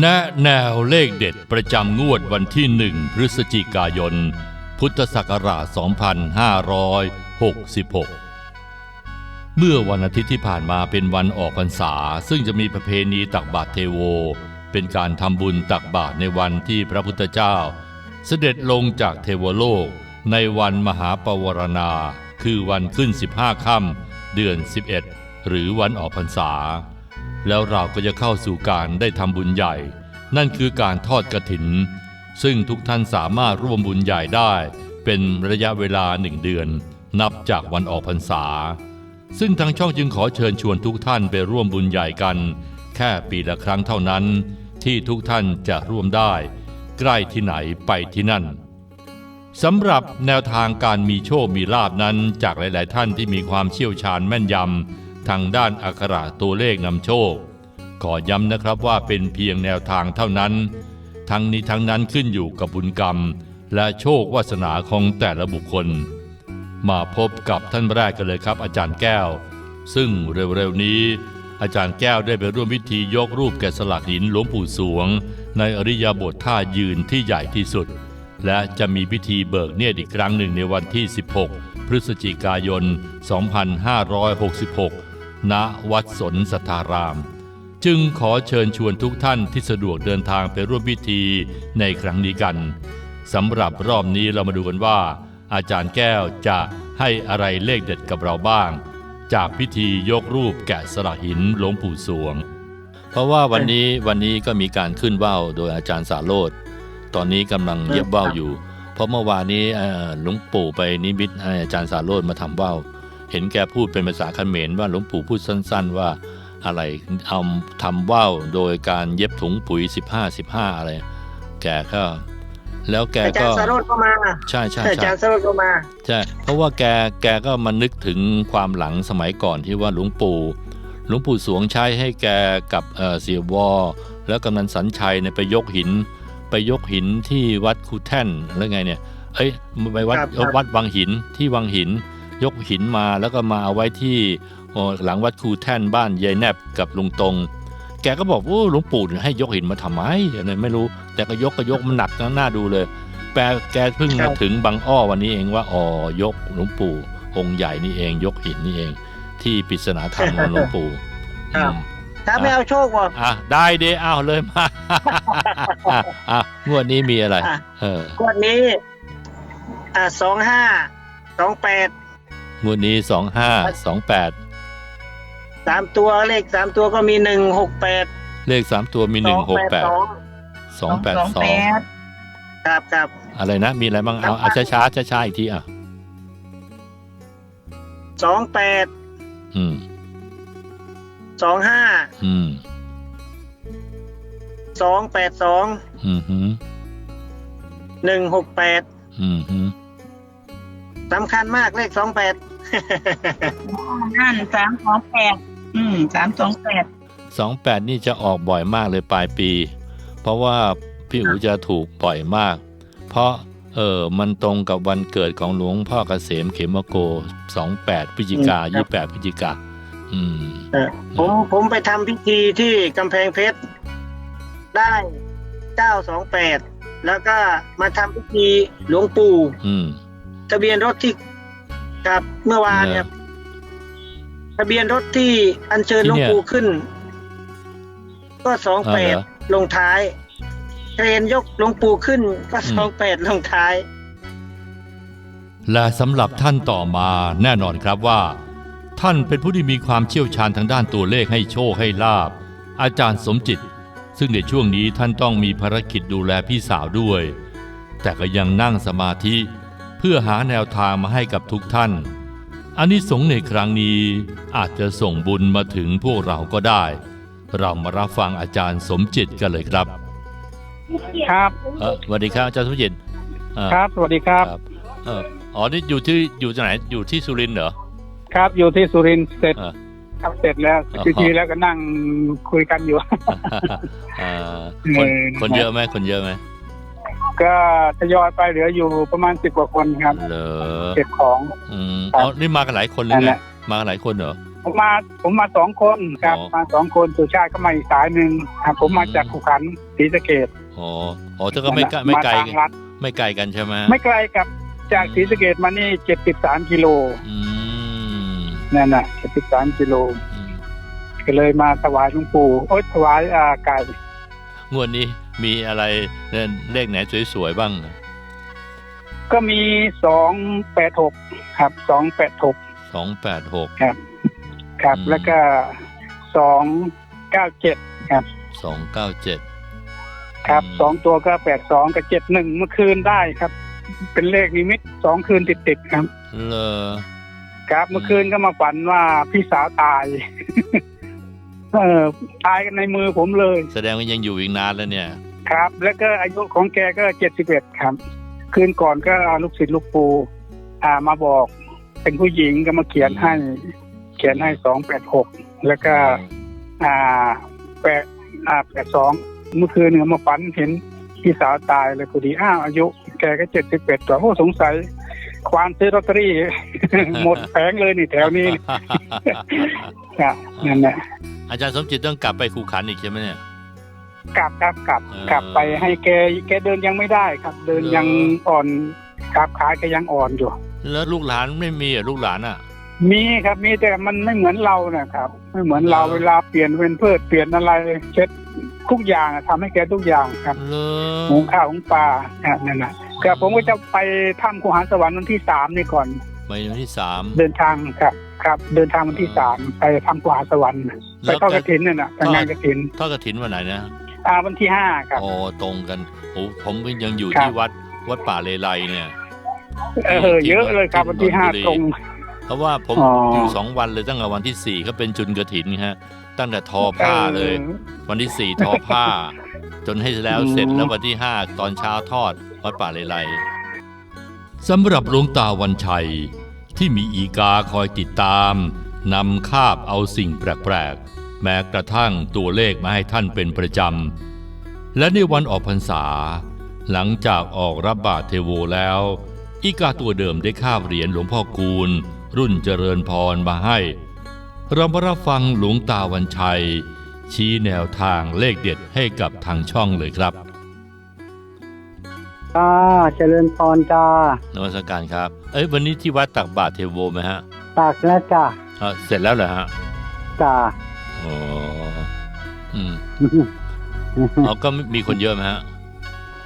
แนแนวเลขเด็ดประจำงวดวันที่หนึ่งพฤศจิกายน พุทธศักราช 2566 เมื่อวันอาทิตย์ที่ผ่านมาเป็นวันออกพรรษา ซึ่งจะมีประเพณีตักบาตรเทโว เป็นการทำบุญตักบาตรในวันที่พระพุทธเจ้า เสด็จลงจากเทวโลกในวันมหาปวารณา คือวันขึ้น 15 ค่ำเดือน 11 หรือวันออกพรรษา แล้วเราก็จะเข้าสู่การได้ทำบุญใหญ่ นั่นคือการทอดกระถิน ซึ่งทุกท่านสามารถร่วมบุญใหญ่ได้ เป็นระยะเวลาหนึ่งเดือน นับจากวันออกพรรษา ซึ่งทางช่องจึงขอเชิญชวนทุกท่านไปร่วมบุญใหญ่กัน แค่ปีละครั้งเท่านั้น ที่ทุกท่านจะร่วมได้ ใกล้ที่ไหนไปที่นั่นสำหรับแนวทางการมีโชคมีลาบนั้นจากหลาย ๆ ท่านที่มีความเชี่ยวชาญแม่นยำ ทางด้านอักขระตัวเลขนำโชค ขอย้ำนะครับว่าเป็นเพียงแนวทางเท่านั้น ทั้งนี้ทั้งนั้นขึ้นอยู่กับบุญกรรม และโชควาสนาของแต่ละบุคคล มาพบกับท่านแรกกันเลยครับ อาจารย์แก้ว ซึ่งเร็วๆนี้ อาจารย์แก้วได้ไปร่วมพิธียกรูปแกะสลักหินหลวงปู่สวง ในอริยบทท่ายืนที่ใหญ่ที่สุด และจะมีพิธีเบิกเนตรอีกครั้งหนึ่งในวันที่ 16 พฤศจิกายน 2566 ณวัดสนสทาราม จึงขอเชิญชวนทุกท่านที่สะดวกเดินทางไปร่วมพิธีในครั้งนี้กันสำหรับรอบนี้เรามาดูกันว่า อาจารย์แก้วจะให้อะไรเลขเด็ดกับเราบ้าง จากพิธียกรูปแกะสลักหินหลวงปู่สวง เพราะว่าวันนี้วันนี้ก็มีการขึ้นว่าวโดยอาจารย์สาโรธตอนนี้กำลังเย็บว่าวอยู่ เพราะเมื่อวานนี้หลวงปู่ไปนิมิตให้อาจารย์สาโรธมาทำว่าว เห็นแกพูดเป็นภาษาเขมรว่าหลวงปู่พูดสั้น ๆว่าอะไรเอาทำว่าวโดยการเย็บถุงปุ๋ย 15 15 อะไร แกก็แล้วแกอาจารก็ย์สารโรดก็มาใช่ใช่อาใช่จารย์สารโรดก็มาใช่เพราะว่าแกแกก็มานึกถึงความหลังสมัยก่อนที่ว่าหลวงปู่หลวงปู่สวงใช้ให้แกกับเอ่อเสียวอแล้วกำนันสัญชัยเนี่ยไปยกหิน ไปยกหินที่วัดคูแท่นแล้วไงเนี่ย เอ้ยไปวัดครับครับวัดวังหินที่วังหิน ยกหินมาแล้วก็มาเอาไว้ที่โอ้หลังวัดคูแท่นบ้านยายแนบกับลุงตรงแกก็บอกว่าหลวงปู่ให้ยกหินมาทำไมอะไรไม่รู้ แต่ก็ยกก็ยกมันหนักนะน่าดูเลยแปลแกเพิ่งครัมาบถึงบางอ้อวันนี้เองว่าอ๋อยกหลวงปู่องค์ใหญ่นี่เองยกหินนี่เอง ที่ปริศนาธรรมของหลวงปู่ครับอืมถ้าไม่เอาโชคบอกอะได้เดเอาเลยมาอะอะงวดนี้มีอะไรอะเอองวดนี้อ่าสองห้าสองแปด งวดนี้สองห้าสองแปดสามตัวเลขสามตัวก็มีหนึ่งหกแปดเลขสามตัวมีหนึ่งหกแปดสองสองแปดสองครับครับอะไรนะ มีอะไรบ้างเอาเอาช้าช้าช้าช้าๆอีกทีอะสองแปดอืมสองห้าอืมสองแปดสองอืมฮึหนึ่งหกแปดอืมฮึสำคัญมากเลขสองแปด นั่นสามสองแปดอืมสามสองแปดสองแปดนี่จะออกบ่อยมากเลยปลายปี เพราะว่าพี่อูจะถูกบ่อยมาก เพราะเออมันตรงกับวันเกิดของหลวงพ่อเกษมเขมโกสองแปดพฤศจิกาอืมครับยี่แปดพฤศจิกาอืมผมผมไปทำพิธีที่กำแพงเพชรได้เก้าสองแปดแล้วก็มาทำพิธีหลวงปู่อืมทะเบียนรถที่ กับเมื่อวานเนี่ยทะเบียนรถที่อัญเชิญหลวงปู่ขึ้น ก็สองอ่าแปเหดรอลงท้ายเครนยกหลวงปู่ขึ้น ก็อืมสองแปดลงท้าย และสำหรับท่านต่อมาแน่นอนครับว่า ท่านเป็นผู้ที่มีความเชี่ยวชาญทางด้านตัวเลขให้โชคให้ลาบ อาจารย์สมจิต ซึ่งในช่วงนี้ท่านต้องมีภารกิจดูแลพี่สาวด้วย แต่ก็ยังนั่งสมาธิ เพื่อหาแนวทางมาให้กับทุกท่านอันนี้สงส์ในครั้งนี้อาจจะส่งบุญมาถึงพวกเราก็ได้ เรามารับฟังอาจารย์สมจิตกันเลยครับ ครับเออสวัสดีครับอาจารย์สมจิตเอ่อครับ สวัสดีครับครับเอออ๋อนี่อยู่ที่อยู่ที่ไหนอยู่ที่สุรินทร์เหรอ ครับ อยู่ที่สุรินทร์เสร็จเออทำเสร็จแล้วอ๋อพิธีแล้วก็นั่งคุยกันอยู่ เอ่อคนเออ คนเยอะไหมคนเยอะไหม ก็ทยอยไปเหลืออยู่ประมาณสิบกว่าคนครับเหรอเก็บของ อืมครับอ๋อนี่มากันหลายคนเลยนั่นไงแหละ มากันหลายคนเหรอ ผมมาผมมาสองคนครับ อ๋อมาสองคนสุชาติก็มาอีกสายหนึ่งครับ ผมมาจากขุขันธ์ศรีสะเกดอ๋ออ๋อเธอก็ไม่ไกลไม่ไกลทางรัฐไม่ไกลกันใช่ไหมไม่ไกลกับจากศรีสะเกดมานี่เจ็ดสิบสามกิโลอืมนั่นน่ะเจ็ดสิบสามกิโล อืมก็เลยมาถวายหลวงปู่โอ๊ยถวายอาไก่ งวดนี้มีอะไรเลขไหนสวยๆบ้าง ก็มีสองแปดหกครับสองแปดหกสองแปดหกครับ ครับอืมแล้วก็สองเก้าเจ็ดครับสองเก้าเจ็ดครับอืมสองตัวก็แปดสองกับเจ็ดหนึ่งเมื่อคืนได้ครับ เป็นเลขนิมิตสองคืนติดติดๆครับ เลอครับเมื่อคืนก็มาฝันว่าพี่สาวตาย เออตายกันในมือผมเลย แสดงว่ายังอยู่อีกนานแล้วเนี่ย ครับ แล้วก็อายุของแกก็เจ็ดสิบเอ็ดครับ คืนก่อนก็ลูกศิษย์ลูกปูอ่ามาบอก เป็นผู้หญิงก็มาเขียนให้ เขียนให้สองแปดหกแล้วก็ อ่าแปดอ่าแปดสองเมื่อคืนเนี่ยมาฝันเห็นพี่สาวตายเลยพอดีอ้าวอายุ แกก็เจ็ดสิบเอ็ดตัวโอ้สงสัย ควานซื้อลอตเตอรี่ หมดแผงเลยนี่แถวนี้ ครับนั่นแหละ อาจารย์สมจิตต้องกลับไปคูขันอีกใช่ไหมเนี่ย กลับครับกลับเออ กลับไปให้แกแกเดินยังไม่ได้ครับ เดินเหรอยังอ่อนครับขาแกยังอ่อนอยู่ แล้วลูกหลานไม่มีเหรอะลูกหลานอะ มีครับมีแต่มันไม่เหมือนเรานะครับ ไม่เหมือนเราเหรอเวลาเปลี่ยนเป็นเพื่อเปลี่ยนอะไรเช็ดทุกอย่างอะทำให้แกทุกอย่างครับเลอหุงข้าวหุงปลาครับนั่นนะครับผมก็จะไปถ้ำคูหาสวรรค์วันที่สามนี่ก่อน ไปวันที่สามเดินทางครับ ครับ เดินทางวันที่สามไปถ้ำคูหาสวรรค์ไปเข้ากระถินนั่นนะไปงานกระถินทอดกระถินวันไหนนะอ่าวันที่ห้าครับอ๋อตรงกันโอ้ผมยังอยู่ครับที่วัดวัดป่าเลไลเนี่ยเออเยอะเลยครับที่วันที่ห้านนทบุรีตรง เพราะว่าผมอ๋อออยู่สองวันเลยตั้งแต่วันที่สี่ก็เป็นจุนกระถินฮะ ตั้งแต่ทอผ้าเลยออวันที่สี่ทอผ้า จนให้แล้วเสร็จอืมแล้ววันที่ห้าตอนเช้าทอดวัดป่าเลไลสำหรับหลวงตาวันชัย ที่มีอีกาคอยติดตามนำคาบเอาสิ่งแปลกๆ แม้กระทั่งตัวเลขมาให้ท่านเป็นประจำ และในวันออกพรรษา หลังจากออกรับบาตรเทโวแล้ว อีกาตัวเดิมได้คาบเหรียญหลวงพ่อคูณ รุ่นเจริญพรมาให้ เรามารับฟังหลวงตาวันชัย ชี้แนวทางเลขเด็ดให้กับทางช่องเลยครับ จ้าเจริญพรจ้านวัตการครับ เอ้ยวันนี้ที่วัดตักบาตรเทโวไหมฮะตักแล้วจ้าอะเสร็จแล้วเหรอฮะจ้าอ๋ออืมอ๋อก็มีคนเยอะไหมฮะ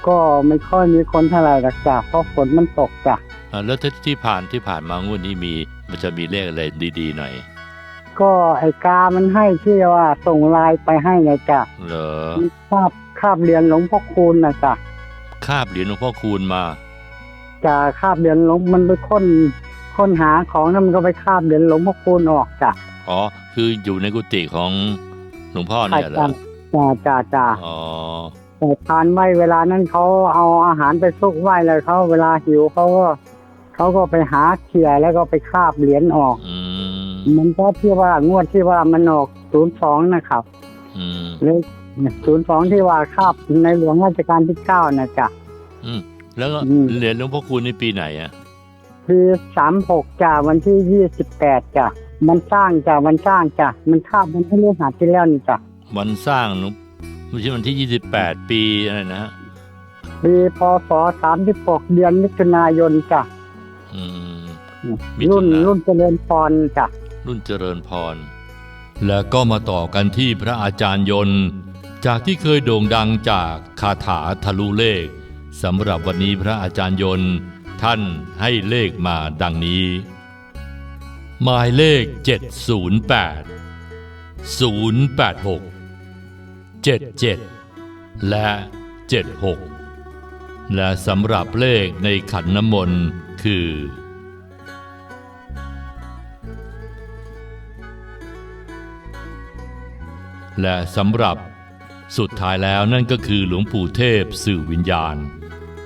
ก็ไม่ค่อยมีคนเท่าไหร่หรอกจ้าเพราะฝนมันตกจ้ะอะแล้วที่ที่ผ่านที่ผ่านมางวดนี้มีมันจะมีเลขอะไรดีๆหน่อยก็ไอ้กามันให้ที่ว่าส่งไลน์ไปให้ไงจ้ะเหรอมันคาบคาบเรียนหลวงพ่อคูณนะจ้ะ คาบเหรียญหลวงพ่อคูณมาจ้าคาบเรียนหลวงมันไปค้นค้นหาของแล้วมันก็ไปคาบเรียนหลวงพ่อคูณออกจ้ะอ๋อคืออยู่ในกุฏิของหลวงพ่อเนี่ยเหรอจ้าจ้าจ้าอ๋อแต่ทานไว้เวลานั้นเขาเอาอาหารไปซุกไว้เลยเขาเวลาหิวเขาก็เขาก็ไปหาเขี่ยแล้วก็ไปคาบเหรียญออกอืมมันก็ที่ว่างวดที่ว่ามันออกศูนย์สองนะครับอืมเลขศูนย์สองที่ว่าคาบในหลวงราชการที่เก้านะจ๊ะ อืมแล้วก็อืม เหรียญหลวงพ่อคูณในปีไหนอะคือสามหกจ้ะวันที่ยี่สิบแปดจ้ะมันสร้างจ้ะมันสร้างจ้ะมันคาบมันที่เลือหาที่แล้วนี่จ้ะวันสร้างหลวงไม่ใช่วันที่28ปีอะไรนะฮะปีพศสามสิบหกเดือนมิถุนายนจ้ะอืม มิถุนารุ่นรุ่นเจริญพรจ้ะรุ่นเจริญพร และก็มาต่อกันที่พระอาจารย์ยนต์ จากที่เคยโด่งดังจากคาถาทะลุเลข สำหรับวันนี้พระอาจารย์ยนต์ ท่านให้เลขมาดังนี้ หมายเลข 708 086 77 และ 76 และสำหรับเลขในขันน้ำมนต์คือ และสำหรับสุดท้ายแล้วนั่นก็คือหลวงปู่เทพสื่อวิญญาณ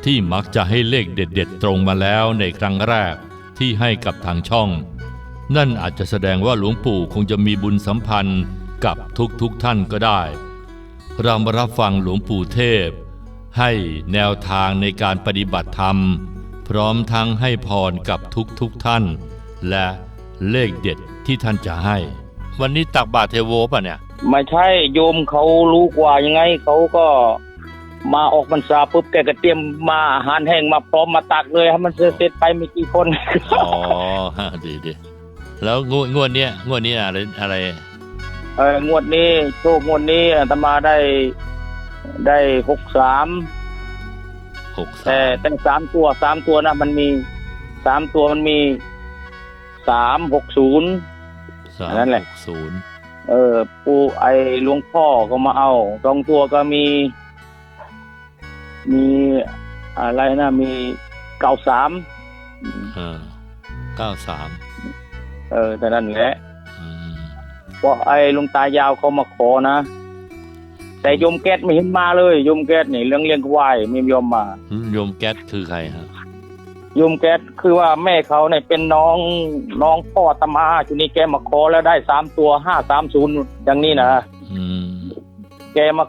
ที่มักจะให้เลขเด็ดๆ ตรงมาแล้วในครั้งแรกที่ให้กับทางช่อง นั่นอาจจะแสดงว่าหลวงปู่คงจะมีบุญสัมพันธ์กับทุกๆทท่านก็ได้ เรามารับฟังหลวงปู่เทพ ให้แนวทางในการปฏิบัติธรรม พร้อมทั้งให้พรกับทุกๆทท่าน และเลขเด็ดที่ท่านจะให้ วันนี้ตักบาตรเทโวป่ะเนี่ย ไม่ใช่โยมเขารู้กว่ายังไงเขาก็ มาออกพรรษาปุ๊บแกก็เตรียมมาอาหารแห้งมาพร้อมมาตักเลยให้มันเสร็จไปไม่กี่คนอ๋อดีดีแล้วงวดงวดเนี้ยงวดนี้อะไรอะไรเอองวดนี้โชคงวดนี้อาตมาได้ได้หกสามหกแต่สามแต่สามตัวสามตัวนะมันมีสามตัวมันมีสามหกศูนย์สามนั่นแหละหกศูนย์เออ ปูไอหลวงพ่อก็มาเอาสองตัวก็มี มีอะไรนะมีเก้าสามเออเก้าสามเออแต่นั่นแหละอืมเพราะไอ้หลุงตายาวเขามาขอนะ แต่โยมแก๊สไม่เห็นมาเลยโยมแก๊สนี่เรื่องเลี้ยงควายไม่ยอมมาโยมแก๊สคือใครฮะโยมแก๊สคือว่าแม่เขาเนี่ยเป็นน้องน้องพ่อตามาชุนี้แกมาขอแล้วได้สามตัวห้าสามศูนย์อย่างนี้นะอืมแกมา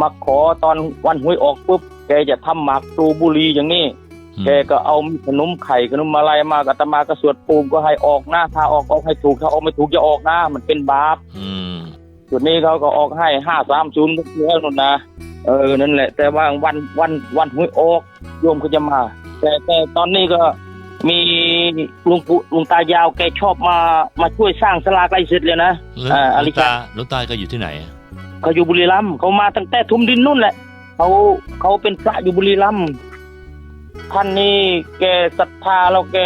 มาขอตอนวันหวยออกปุ๊บแกจะทำหมากพลูบุรีอย่างนี้อืมแกก็เอาขนมไข่ขนมอะไรมากับตมาก็สวดปูมก็ให้ออกนะถ้าออกออกให้ถูกถ้าออกไม่ถูกจะออกนะมันเป็นบาปอืมจุดนี้เขาก็ออกให้ห้าสามศูนย์ทุกเดือนนู่นนะเออนั่นแหละ แต่ว่าวันวันวันหวยออกโยมก็จะมา แต่แต่ตอนนี้ก็มีลุงปู่ลุงตายาวแกชอบมามาช่วยสร้างสลาใกล้เสร็จเลยนะแล้วอ่าหอลลิวงกาตาหลวงตาก็อยู่ที่ไหนอะ เขาอยู่บุรีรัมย์เขามาตั้งแต่ทุมดินนู่นแหละเขาเขาเป็นพระอยู่บุรีรัมย์ท่านนี่แกศรัทธาแล้วแก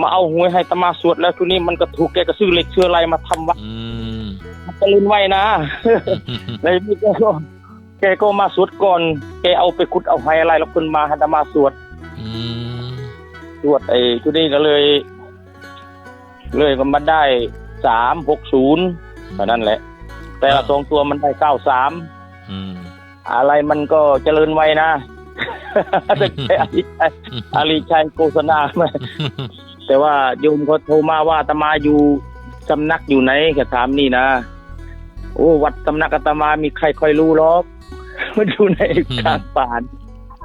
มาเอาหวยให้ตมาสวดแล้วทีนี้มันก็ถูกแกก็ซื้อเหล็กเชื่ออะไรมาทำวัดอืมมันจะเล่นไว้นะแล้วนี่แกก็แกก็มาสวดก่อน แกเอาไปขุดเอาไฮอะไรแล้วคนมาให้ตมาสวดอืมสวดไอ้ทีนี้ก็เลย เลยก็มาได้สามหกศูนย์เท่านั้นแหละ แต่ละสองตัวมันได้เก้าสามอืมอะไรมันก็เจริญไวนะแต่แค่อาลีชัยอาลีชัยโฆษณามาแต่ว่าโยมเขาโทรมาว่าอาตมาอยู่สำนักอยู่ไหนก็ถามนี่นะ โอ้วัดสำนักอาตมามีใครค่อยรู้หรอกมันอยู่ในกลางป่าน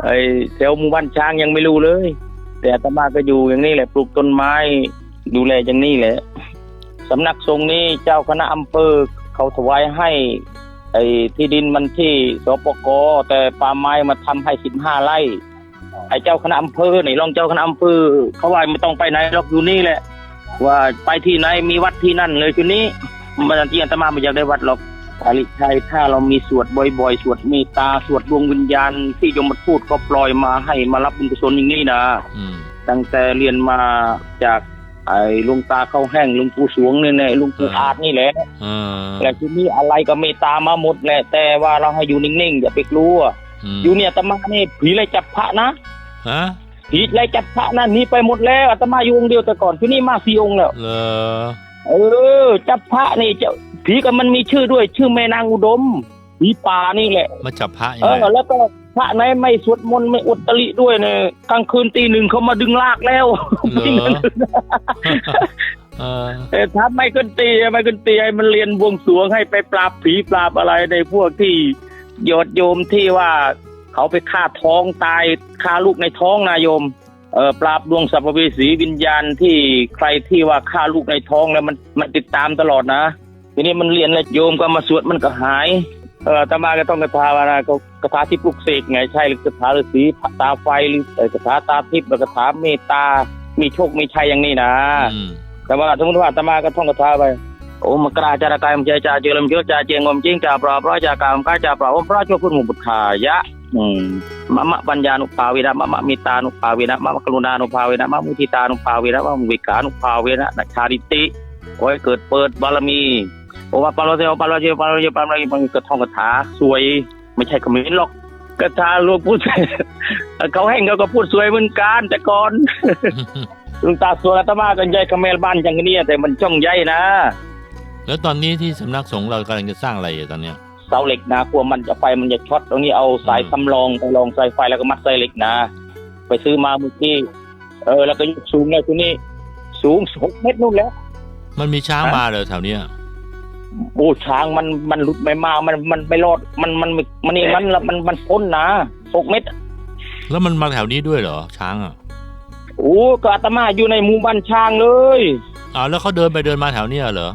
ไอ้แถวหมู่บ้านช้างยังไม่รู้เลย แต่อาตมาก็อยู่อย่างนี้แหละ ปลูกต้นไม้ ดูแลอย่างนี้แหละสำนักสงฆ์นี้เจ้าคณะอำเภอ เขาถวายให้ ไอ้ที่ดินมันที่สปกแต่ป่าไม้มาทำให้สิบห้าไร่ไอ้เจ้าคณะอำเภอนี่รองเจ้าคณะอำเภอเขาว่าไม่ต้องไปไหนหรอกอยู่นี่แหละ ว่าไปที่ไหนมีวัดที่นั่นเลยทีนี้มันที่อาตมาไม่อยากได้วัดหรอกอริชัยถ้าเรามีสวดบ่อยๆ สวดเมตตา สวดดวงวิญญาณ ที่ยมมาพูดก็ปล่อยมาให้มารับบุญกุศลอย่างนี้นะอืมตั้งแต่เรียนมาจาก ไอ้หลุงตาเข้าแห้งหลุงปู่สวงนี่แหละหลุงปู่อาจนี่แหละเออและที่นี่อะไรก็เมตตามาหมดแหละแต่ว่าเราให้อยู่นิ่งๆอย่าไปกลัวมอยู่เนี่ยอาตมานี่ผีไล่จับพระนะฮะผีไล่จับพระนะหนีไปหมดแล้วอาตมาอยู่องค์เดียวแต่ก่อนที่นี่มาสี่องค์แล้วเลอเออจับพระนี่เจ้าผีก็มันมีชื่อด้วย ชื่อแม่นางอุดมผีป่านี่แหละมาจับพระยังเอไงอแล้วก็ พระไหนไม่สวดมนต์ไม่อุตริด้วยเนี่ยกลางคืนตีหนึ่งเขามาดึงลากแล้วเหรอเออเออถ้าไม่ขึ้นตีไม่ขึ้นตีให้มันเรียนบวงสรวงให้ไปปราบผีปราบอะไรในพวกที่โยดโยมที่ว่าเขาไปฆ่าท้องตายฆ่าลูกในท้องนะโยมเออปราบดวงสัพเพสีวิญญาณที่ใครที่ว่าฆ่าลูกในท้องแล้วมันมันติดตามตลอดนะ ทีนี้มันเรียนแล้วโยมก็มาสวดมันก็หาย เออตมาก็ต้องกระทาวานะก็กระถาที่ปลุกเสกไงใช่หรือกระถาฤาษีตาไฟหรือกระถาตาทิพย์หรือกระถาเมตตา มีโชคมีชัยอย่างนี้นะแต่ว่าสมมติว่าตมาก็ท่องคาถาไปโอ้มกราจารกายมเจจาเจริญเชื้อจาเจงอมจริงจาปราบร้อยจากามกาจาปราบพระช่วยคุณหมู่บุตรายะมะมะปัญญานุภาเวนะมะมะมิตานุภาเวนะมะมะกรุณานุภาเวนะมะมุทิตานุภาเวนะมะมุวิกานุภาเวนะนัชาดิติขอให้เกิดเปิดบารมี โอวาปาโลเซโอปาโลเจปาโลเจปาโลเจมันก็ท่องคาถาสวย ไม่ใช่คำนี้หรอกคาถาหลวงพูดเขาแห้งเขาก็พูดสวยเหมือนกันแต่ก่อนลุงตาสวนอาตมากันใหญ่ขมลบ้านอย่างนี้แต่มันช่องใหญ่นะ แล้วตอนนี้ที่สำนักสงฆ์เรากำลังจะสร้างอะไรอยู่ตอนเนี้ยเสาเหล็กนะกลัวมันจะไฟมันจะช็อตตรงนี้เอาสายสำรองไปรองสายไฟแล้วก็มัดสายเหล็กนะ ไปซื้อมาเมื่อกี้เออแล้วก็ยกสูงเลยทีนี้สูงหกเมตรนู่นแล้ว มันมีช้างมาเลยแถวเนี้ย โอ้ช้างมันมันหลุดไม่มามันมันไม่รอด มันมันมันนี่มันมันมันพ้นนะหกเมตรแล้วมันมาแถวนี้ด้วยเหรอ ช้างอะโอ้ก็อาตมาอยู่ในหมู่บ้านช้างเลยเอ้าวแล้วเขาเดินไปเดินมาแถวเนี้ยเหรอ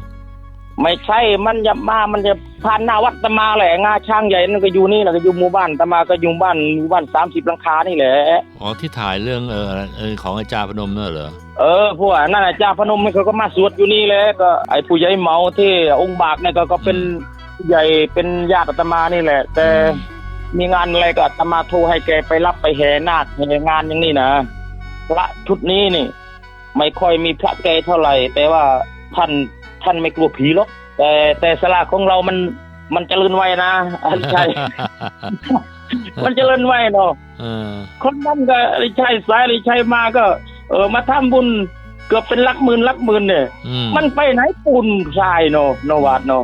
ไม่ใช่มันจะมามันจะผ่านหน้าวัดตะมาแหละงาช้างใหญ่นั่นก็อยู่นี่แหละก็อยู่หมู่บ้านตะมาก็อยู่บ้านหมู่บ้านสามสิบลังคานี่แหละอ๋อที่ถ่ายเรื่องเออเออของอาจารย์พนมเนอะเหรอเออพวกนั่นน่ะเจ้าพนมเขาก็มาสวดอยู่นี่แหละก็ไอ้ผู้ใหญ่เมาที่องค์บากเนี่ยก็ก็เป็นใหญ่เป็นญาติตมานี่แหละ แต่มีงานอะไรก็ตมาโทรให้แกไปรับไปแห่นาคแห่งานอย่างนี้นะพระชุดนี้นี่ ไม่ค่อยมีพระแกเท่าไหร่ แต่ว่าท่าน ท่านไม่กลัวผีหรอกแต่แต่สลากของเรามันมันเจริญไวนะอันใช่มันเจริญไวเนาะเออคนนั้นก็ไอ้ชัยสายไอ้ชัยมาก็ เออมาทำบุญเกือบเป็นหลักหมื่นหลักหมื่นเนี่ยอืมมันไปไหนปูนทรายเนาะโนวาดเนาะ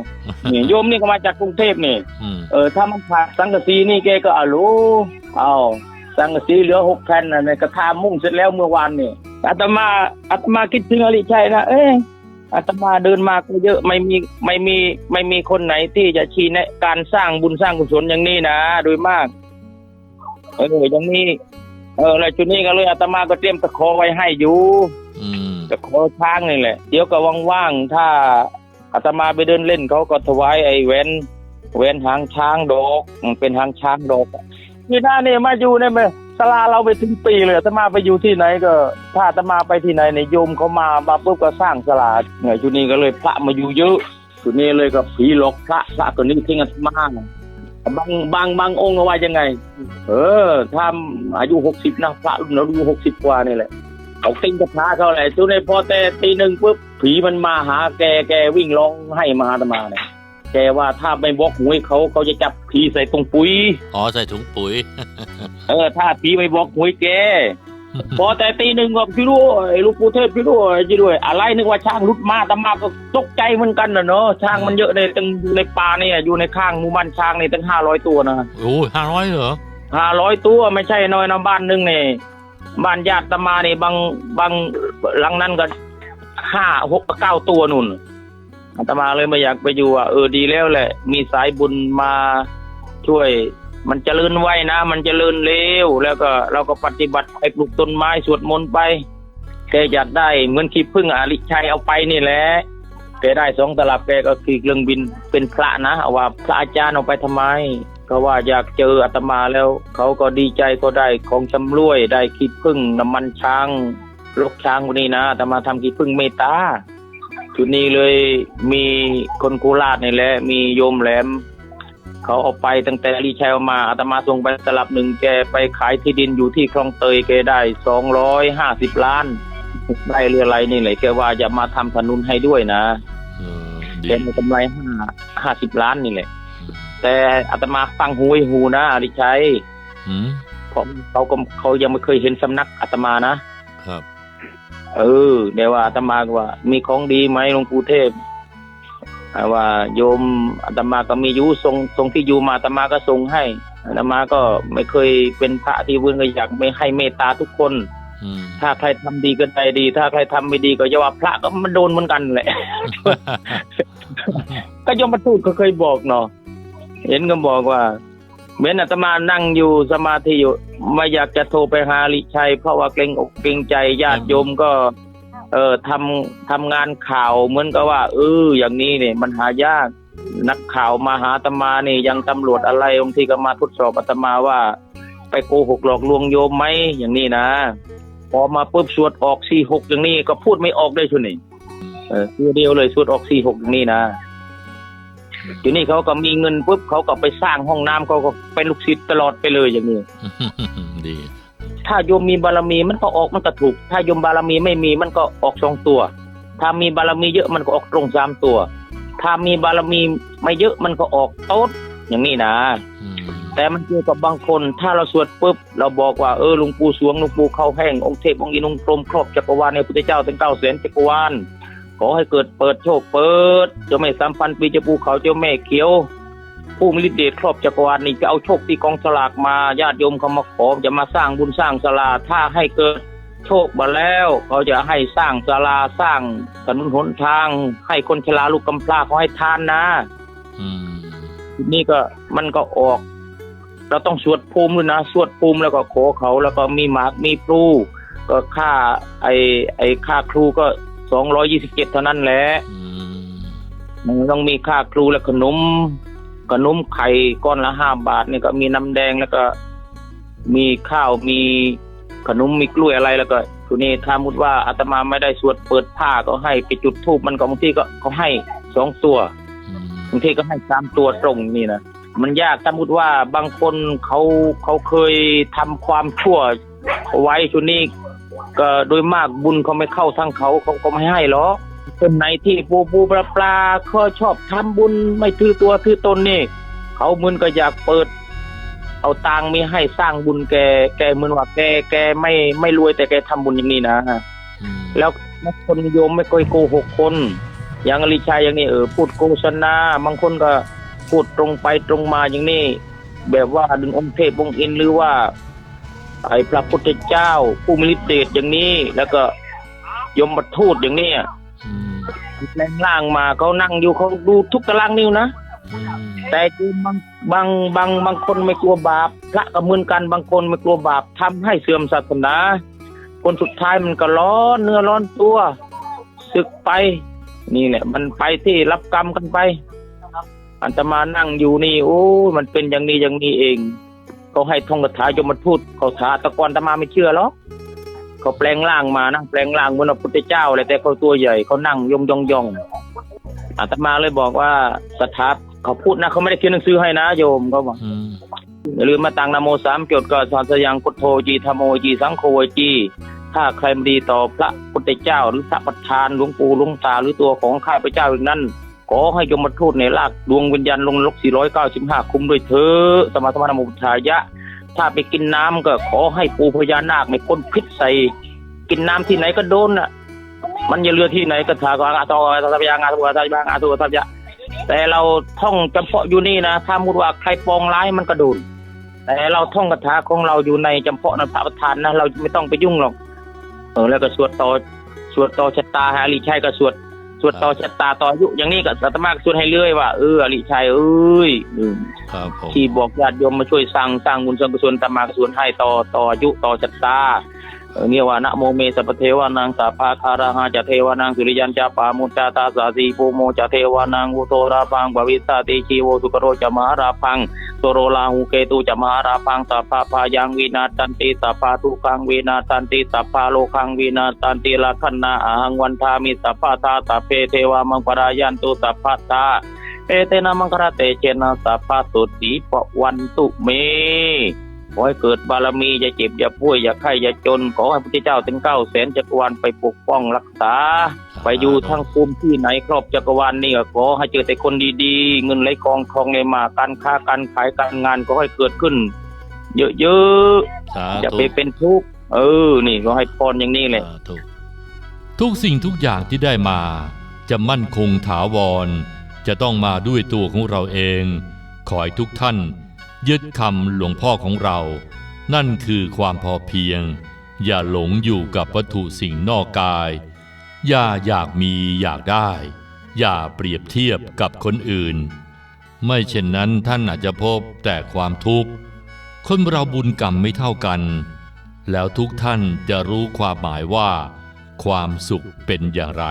นี่โยมนี่ก็มาจากกรุงเทพนี่อืมเออถ้ามันขาดสังกะสีนี่แกก็อารู้เอาสังกะสีเหลือหกแผ่นนะในกระทามุ่งเสร็จแล้วเมื่อวานนี่อาตมาอาตมาคิดถึงอริชัยนะเอ้ย อาตมาเดินมาก็เยอะไม่มีไม่มีไม่มีคนไหนที่จะชี้แนะการสร้างบุญสร้างกุศลอย่างนี้นะโดยมาก เอออย่างนี้เออแล้วจุดนี้ก็เลยอาตมาก็เตรียมตะขอไว้ให้อยู่อืมตะขอช้างนี่แหละ เดี๋ยวก็ว่างๆถ้าอาตมาไปเดินเล่นเขาก็ถวายไอ้แหวนแหวนหางช้างดอกมันเป็นหางช้างดอกนี่หน้าเนี่ยมาอยู่เนี่ยไห สลาเราไปถึงปีเลยอามาไปอยู่ที่ไหนก็ ถ้าอาตมาไปที่ไหนเนี่ยโยมเขามามาปุ๊บก็สร้างสลาเนี่ยจุดนี้ก็เลยพระมาอยู่เยอะจุดนี้เลยก็ผีหลอกพระพระตัวนี้ทิ้งอาตมาบางบางบางองค์ก็ว่ายังไง เออถ้าอายุหกสิบนะพระรุ่นเราอายุหกสิบกว่านี่แหละเขาติ้งกระทาเขาแหละจุดในพอแต่ตีหนึ่งปุ๊บผีมันมาหาแกแกวิ่งร้องให้มาอาตมาเนี่ย แกว่าถ้าไม่บอกหวยเขาเขาจะจับผีใส่ตรงปุ๋ย อ๋อใส่ถุงปุ๋ย เออ ถ้าผีไม่บอกหวยแก พอแต่ตีหนึ่งก็พี่ด้วยลูกปูเทพพี่ด้วยพี่ด้วยอะไรนึกว่าช้างรุดมาอาตมาก็ตกใจเหมือนกันนะเนาะช้างมันเยอะในตั้งอยู่ในป่าเนี่ยอยู่ในข้างหมู่บ้านช้างนี่ตั้งห้าร้อยตัวนะโอ้ห้าร้อยเหรอห้าร้อยตัวไม่ใช่น้อยนะบ้านหนึงเนี่ยบ้านญาติอาตมาเนี่ยบางบางหลังนั้นก็ห้าหกเก้าตัวนุ่น อาตมาเลยไม่อยากไปอยู่อะเออดีแล้วแหละ มีสายบุญมาช่วย มันเจริญไว้นะ มันเจริญเร็วแล้วก็เราก็ปฏิบัติไปปลูกต้นไม้สวดมนต์ไปแกอยากได้เหมือนขี้พึ่งอาลิชัยเอาไปนี่แหละแกได้สองตลับแกก็ขี่เครื่องบินเป็นพระนะเอาว่าพระอาจารย์เอาไปทำไมก็ว่าอยากเจออาตมาแล้วเขาก็ดีใจก็ได้ของชำร่วยได้ขี้พึ่งน้ำมันช้างลกช้างพวกนี้นะอาตมาทำขี้พึ่งเมตตา จุดนี้เลยมีคนโคราชนี่แหละ มีโยมแหลม เขาเอาไปตั้งแต่รีชัยเอามาอาตมาส่งไปตลับหนึ่งแกไปขายที่ดินอยู่ที่คลองเตยแกได้สองร้อยห้าสิบล้านได้เรืออะไรนี่แหละแกว่าจะมาทำถนนให้ด้วยนะเออดีแกมีกำไรห้าห้าสิบล้านนี่แหละ แต่อาตมาฟังหูไว้หูนะอริชัยอืมเพราะเขาก็เขายังไม่เคยเห็นสำนักอาตมานะครับ เออเดี๋ยวว่าอาตมาก็ว่า มีของดีไหมหลวงปู่เทพอ่าว่าโยมอาตมาก็มีอยู่ทรงทรงที่อยู่มาอาตมาก็ส่งให้อาตมาก็ไม่เคยเป็นพระที่วุ่นก็อยากไม่ให้เมตตาทุกคนอืมถ้าใครทำดีก็ได้ดี ถ้าใครทำไม่ดีก็อย่าว่าพระก็มันโดนเหมือนกันแหละก็ยมมาทูตก็เคยบอกเนาะเห็นก็บอกว่า เหมือนอาตมานั่งอยู่สมาธิอยู่ไม่อยากจะโทรไปหาลิชัย เพราะว่าเกรงอกเกรงใจญาติโยมก็ เออทำทำงานข่าวเหมือนกับว่าเอออย่างนี้เนี่ยมันหายาก นักข่าวมาหาอาตมานี่ยังตำรวจอะไรบางทีก็มาทดสอบอาตมาว่า ไปโกหกหลอกลวงโยมไหมอย่างนี้นะ พอมาปุ๊บสวดออกสี่หกอย่างนี้ก็พูดไม่ออกได้ชุนี่เออเดียวเลยสวดออกสี่หกอย่างนี้นะ ทีนี้เขาก็มีเงินปุ๊บเขาก็ไปสร้างห้องน้ำเขาก็เป็นลูกศิษย์ตลอดไปเลยอย่างนี้ดี ถ้าโยมมีบารมีมันก็ออกมันก็ถูก ถ้าโยมบารมีไม่มีมันก็ออกสองตัว ถ้ามีบารมีเยอะมันก็ออกตรงสามตัว ถ้ามีบารมีไม่เยอะมันก็ออกโต๊ดอย่างนี้นะอืมแต่มันเกี่ยวกับบางคน ถ้าเราสวดปุ๊บเราบอกว่าเออหลวงปู่สวงหลวงปู่เข้าแห้งองค์เทพองค์อินองค์พรหมครอบจักรวาลในพุทธเจ้าตั้งเก้าแสนจักรวาล ขอให้เกิดเปิดโชคเปิดเจ้าแม่สามพันปีเจ้าปู่เขาเจ้าแม่เขียว ผู้มีฤทธิ์เดชครอบจักรวาลนี่จะเอาโชคที่กองสลากมาญาติโยมเขามาขอจะมาสร้างบุญสร้างศาลาถ้าให้เกิดโชคมาแล้วเขาจะให้สร้างศาลาสร้างถนนหนทาง ให้คนชราลูกกำพร้าเขาให้ทานนะอืมนี้ก็มันก็ออก เราต้องสวดภูมิด้วยนะสวดภูมิแล้วก็ขอเขาแล้วก็มีหมากมีพลูก็ค่าไอไอค่าครูก็ สองร้อยยี่สิบเจ็ดเท่านั้นแหละอืมมันต้องมีค่าครูและขนม ขนมไข่ก้อนละห้าบาทนี่ก็มีน้ำแดงแล้วก็ มีข้าวมีขนมมีกล้วยอะไรแล้วก็ทีนี้ถ้ามุดว่าอาตมาไม่ได้สวดเปิดผ้าก็ให้ไปจุดธูปมันก็บางทีก็เขาให้สองตัวอืมบางทีก็ให้สามตัวตรงนี่นะมันยากสมมติว่าบางคนเขาเขาเคยทำความชั่วเอาไว้ชุดนี้ ก็โดยมากบุญเขาไม่เข้าทั้งเขาเขาก็ไม่ให้หรอกคนไหนที่ปูปูปลาปลาเขาชอบทำบุญไม่ถือตัวถือตนนี่ เขามึนก็อยากเปิด เอาตังค์มีให้สร้างบุญแก แกเหมือนว่าแกแกไม่ไม่รวยแต่แกทำบุญอย่างนี้นะอืมแล้วคนโยมไม่ค่อยโกหกคน อย่างอริชัยอย่างนี้เออพูดโฆษณาบางคนก็พูดตรงไปตรงมาอย่างนี้แบบว่าดึงองค์เทพองค์อินหรือว่า ไอ้พระพุทธเจ้า ผู้มีฤทธิ์เดชอย่างนี้ แล้วก็ยมบทูตอย่างนี้แรงล่างมาเขานั่งอยู่เขาดูทุกตารางนิ้วนะแต่คือบางบางบางบางคนไม่กลัวบาป พระก็เหมือนกันบางคนไม่กลัวบาปทำให้เสื่อมศาสนาคนสุดท้ายมันก็ร้อนเนื้อร้อนตัวศึกไป นี่แหละ มันไปที่รับกรรมกันไป อันตมานั่งอยู่นี่ โอ้มันเป็นอย่างนี้อย่างนี้เอง เขาให้ท่องคาถายมทูตเขาถาตะกอนตมาไม่เชื่อหรอกเขาแปลงร่างมานะแปลงร่างเหมือนพระพุทธเจ้าเลยแต่เขาตัวใหญ่เขานั่งยองยองยองอาตมาเลยบอกว่าสถาเขาพูดนะเขาไม่ได้เขียนหนังสือให้นะโยมเขาบอกอย่าลืมมาตังนะโมสามจดก็สอนสยังพุทโธจีธรรมโมจีสังโฆจีถ้าใครไม่ดีต่อพระพุทธเจ้าหรือพระประธานหลวงปู่หลวงตาหรือตัวของข้าพเจ้าอีกนั้น ขอให้ยมทูตในลากดวงวิญญาณลงนรก495 คุ้มด้วยเถอสมาสมานโมุทายะ ถ้าไปกินน้ำก็ขอให้ปูพญานาคไม่พ่นพิษใส่ กินน้ำที่ไหนก็โดนน่ะ มันอย่าเรือที่ไหนก็ถากอาตอทัพยางอาตุทัพยางอาตุทัพยะ แต่เราท่องจำเพาะอยู่นี่นะ ถ้ามุดว่าใครปองร้ายมันก็โดนแต่เราท่องคาถาของเราอยู่ในจำเพาะในพระประธานนะเราไม่ต้องไปยุ่งหรอก เออแล้วก็สวดต่อสวดต่อชะตาให้อริชัยก็สวด สวดต่อชะตาต่ออายุอย่างนี้ก็สัตมากสวดให้เรื่อยว่าเอออริชัยเอ้ยอืมครับผมที่บอกญาติโยมมาช่วยสร้างสร้างบุญสร้างกุศลตามมากสวนให้ต่อต่ออายุต่อชะตา เนี่ยว่านะโมเมสัพเทวานังสาภาคาราหาจะเทวานังสุริยันจะปามุตตาตาสาสีปูโมจะเทวานังวุโตราพังบวิสาติชีโวสุกโรจะมหาราพังโตโรลาหูเกตุจะมหาราพังสัพพะพายังวินาตันติสัพพะทุกังวินาตันติสัพพะโลกังวินาตันติละคันนาอาหังวันทามิสัพพะทาสัพเพเทวามังปรายันตุสัพพะทาเอเตนะมังคารเตเจนะสัพพะสุสีปวันตุเม ขอให้เกิดบารมีอย่าเจ็บอย่าป่วยอย่าไข้อย่าจน ขอให้พระพุทธเจ้าถึงเก้าแสนจักรวาลไปปกป้องรักษา ไปอยู่ทั้งภูมิที่ไหนครอบจักรวาลนี่ก็ขอให้เจอแต่คนดีๆ เงินไหลกองทองไหลมาการค้าการขายการงานก็ให้เกิดขึ้น เยอะสาๆอย่าธุไปเป็นทุกข์เออ นี่ก็ให้พรอย่างนี้แหละสาธุทุกสิ่งทุกอย่างที่ได้มา จะมั่นคงถาวร จะต้องมาด้วยตัวของเราเอง ขอให้ทุกท่าน ยึดคำหลวงพ่อของเรา นั่นคือความพอเพียง อย่าหลงอยู่กับวัตถุสิ่งนอกกาย อย่าอยากมีอยากได้ อย่าเปรียบเทียบกับคนอื่น ไม่เช่นนั้นท่านอาจจะพบแต่ความทุกข์ คนเราบุญกรรมไม่เท่ากัน แล้วทุกท่านจะรู้ความหมายว่า ความสุขเป็นอย่างไร